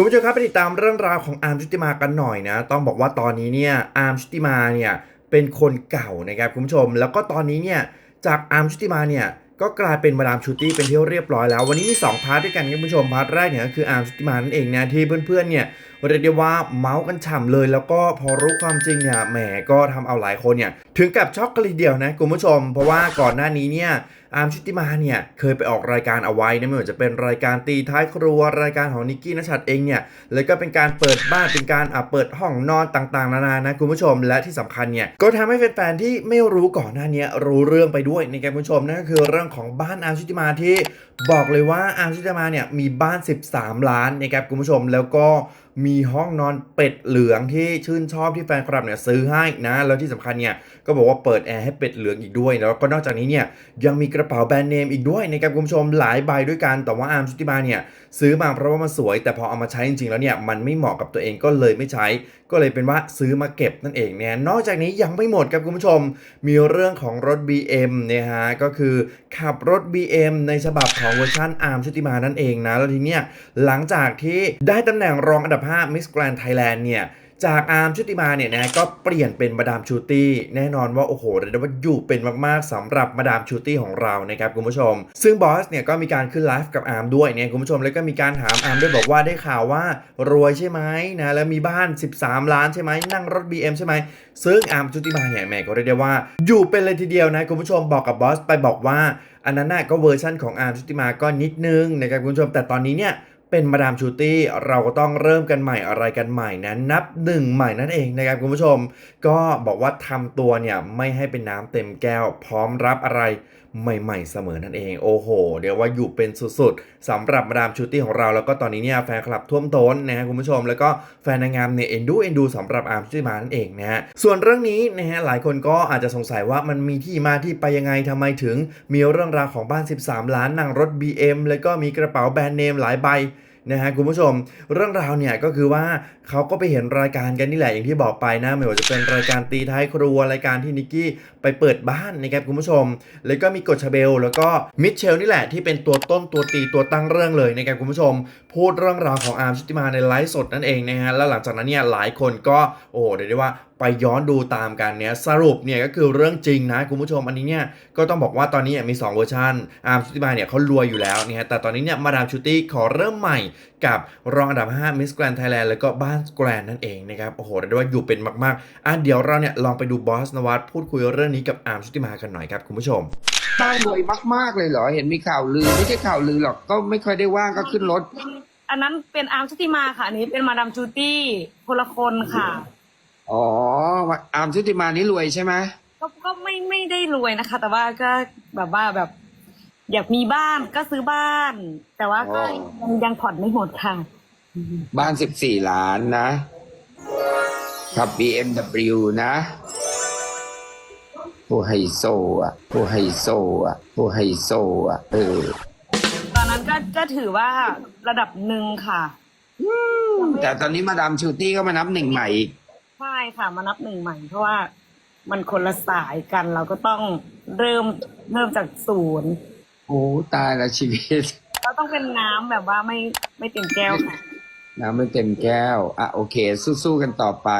คุณผู้ชมครับไปติดตามเรื่องราวของอาร์มชุติมากันหน่อยนะ ต้องบอกว่าตอนนี้เนี่ยอาร์มชุติมาเนี่ยเป็นคนเก่านะครับคุณผู้ชม แล้วก็ตอนนี้เนี่ยจากอาร์มชุติมาเนี่ยก็กลายเป็นมาดามชูตี้เป็นที่เรียบร้อยแล้ว วันนี้มี 2 พาร์ทด้วยกันคุณผู้ชมพาร์ทแรกเนี่ยก็คืออาร์มชุติมานั่นเองนะที่เพื่อนๆเนี่ย เรียกได้ว่าเมาส์กันฉ่ำเลย แล้วก็พอรู้ความจริงเนี่ยแหมก็ทำเอาหลายคนเนี่ยถึงกับช็อกกันเลยเดียวนะคุณผู้ชม เพราะว่าก่อนหน้านี้เนี่ยอาร์มชุติมาเนี่ยเคยไปออกรายการเอาไว้นะไม่ว่าจะเป็นรายการตีท้ายครัวรายการของนิกกี้นชชัดเองเนี่ยแล้วก็เป็นการเปิดบ้านเป็นการอะเปิดห้องนอนต่างๆนานานะคุณผู้ชม และที่สำคัญเนี่ยก็ทำให้แฟนๆที่ไม่รู้ก่อนหน้านี้รู้เรื่องไปด้วยในการคุณผู้ชมนั่นก็คือเรื่องของบ้านอาร์มชุติมาที่บอกเลยว่าอาร์มชุติมาเนี่ยมีบ้าน 13 ล้านนะครับคุณผู้ชมแล้วก็มีห้องนอนเป็ดเหลืองที่ชื่นชอบที่แฟนคลับเนี่ยซื้อให้นะ แล้วที่สำคัญเนี่ยก็บอกว่าเปิดแอร์ให้เป็ดเหลืองอีกด้วย แล้วก็นอกจากนี้เนี่ยยังมีกระเป๋าแบรนด์เนมอีกด้วยนะครับคุณผู้ชมหลายใบด้วยกัน แต่ว่าอาร์มชุติมาเนี่ยซื้อมาเพราะว่ามันสวย แต่พอเอามาใช้จริงๆแล้วเนี่ยมันไม่เหมาะกับตัวเองก็เลยไม่ใช้ ก็เลยเป็นว่าซื้อมาเก็บนั่นเองเนี่ยนอกจากนี้ยังไม่หมดครับคุณผู้ชม มีเรื่องของรถ BM เนี่ยฮะก็คือขับรถ BM ในฉบับของเวอร์ชันอาร์มชุติมานั่นเองนะแล้วทีเนี้ยหลังจากที่ได้ตำแหน่งรองอันดับ5 Miss Grand Thailand เนี่ยจากอาร์มชุติมาเนี่ยนะก็เปลี่ยนเป็นมาดามชูตี้แน่นอนว่าโอ้โหเรียกได้ว่าอยู่เป็นมากๆสำหรับมาดามชูตี้ของเรานะครับคุณผู้ชม ซึ่งบอสเนี่ยก็มีการขึ้นไลฟ์กับอาร์มด้วยเนี่ยคุณผู้ชมแล้วก็มีการถามอาร์มด้วยบอกว่าได้ข่าวว่ารวยใช่ไหมนะแล้วมีบ้าน 13 ล้านใช่ไหมนั่งรถ BM ใช่ไหมซึ่งอาร์มชุติมาเนี่ยแหม่ก็เรียกได้ว่าอยู่เป็นเลยทีเดียวนะคุณผู้ชมบอกกับบอสไปบอกว่าอันนั้นน่ะก็เวอร์ชั่นของอาร์มชุติมาก็นิดนึงนะครับคุณผู้ชมแต่ตอนนี้เนี่ย เป็นมาดามชูตี้เราก็ต้องเริ่มกันใหม่อะไรกันใหม่นะนับหนึ่งใหม่นั่นเองนะครับคุณผู้ชม ก็บอกว่าทำตัวเนี่ยไม่ให้เป็นน้ำเต็มแก้วพร้อมรับอะไร ใหม่ๆเสมอนั่นเอง โอ้โห เดี๋ยวว่าอยู่เป็นสุดๆสำหรับมาดามชูตี้ของเราแล้วก็ตอนนี้เนี่ยแฟนคลับท่วมท้นนะฮะคุณผู้ชม แล้วก็แฟนนางงามเนี่ยเอ็นดูเอ็นดูสำหรับอาร์มชุติมานั่นเองนะฮะส่วนเรื่องนี้นะฮะหลายคนก็อาจจะสงสัยว่ามันมีที่มาที่ไปยังไงทำไมถึง มีเรื่องราวของบ้าน 13 ล้านนั่งรถ BM แล้วก็มีกระเป๋าแบรนด์เนมหลายใบ นะฮะคุณผู้ชมเรื่องราวเนี่ยก็คือว่าเขาก็ไปเห็นรายการกันนี่แหละอย่างที่บอกไปนะไม่ว่าจะเป็นรายการตีท้ายครัวรายการที่นิกกี้ไปเปิดบ้านนะครับคุณผู้ชม แล้วก็มีกฎชาเบล แล้วก็มิเชลนี่แหละที่เป็นตัวต้นตัวตีตัวตั้งเรื่องเลยนะครับคุณผู้ชม พูดเรื่องราวของอาร์มชุติมาในไลฟ์สดนั่นเองนะฮะแล้วหลังจากนั้นเนี่ยหลายคนก็โอ้โหเดี๋ยวได้ว่า ไปย้อนดูตามกันเนี่ยสรุปเนี่ยก็คือเรื่องจริงนะคุณผู้ชมอันนี้เนี่ยก็ต้องบอกว่าตอนนี้มี 2 เวอร์ชันอาร์มชุติมาเนี่ยเขารวยอยู่แล้วนะฮะแต่ตอนนี้เนี่ยมาดามชูตี้ขอเริ่มใหม่กับรองอันดับ 5 Miss Grand Thailand แล้วก็บ้านแกรนนั่นเองนะครับโอ้โหเรียกได้ว่าอยู่เป็นมากๆอะเดี๋ยวเราเนี่ยลองไปดูบอสนวัตพูดคุยเรื่องนี้กับอาร์มชุติมากันหน่อยครับคุณผู้ชมบ้านรวยมาก ๆ เลยเหรอ เห็นมีข่าวลือ ไม่ใช่ข่าวลือหรอก ก็ไม่ค่อยได้ว่างก็ขึ้นรถ อันนั้นเป็นอาร์มชุติมาค่ะ อันนี้เป็นมาดามจูตี้คนละคนค่ะ อ๋อ อาร์มชุติมานี่รวยใช่ไหมก็ก็ไม่ไม่ได้รวยนะคะ แต่ว่าก็แบบว่าแบบ อยากมีบ้านก็ซื้อบ้าน แต่ว่าก็ยังยังผ่อนไม่หมดค่ะ บ้านสิบสี่ล้านนะ ขับ BMW นะผู้ไฮโซอะผู้ไฮโซอะผู้ไฮโซอะเออ ตอนนั้นก็ก็ถือว่าระดับหนึ่งค่ะ แต่ตอนนี้มาดามชูตี้ก็มานับหนึ่งใหม่อีก ค่ะมานับหนึ่งใหม่ เพราะว่ามันคนละสายกันเราก็ต้องเริ่มเริ่มจากศูนย์โอ้ตายละชีวิต เราต้องเป็นน้ำแบบว่าไม่ไม่เต็มแก้วค่ะ น้ำไม่เต็มแก้ว อะ โอเค สู้ๆกันต่อไป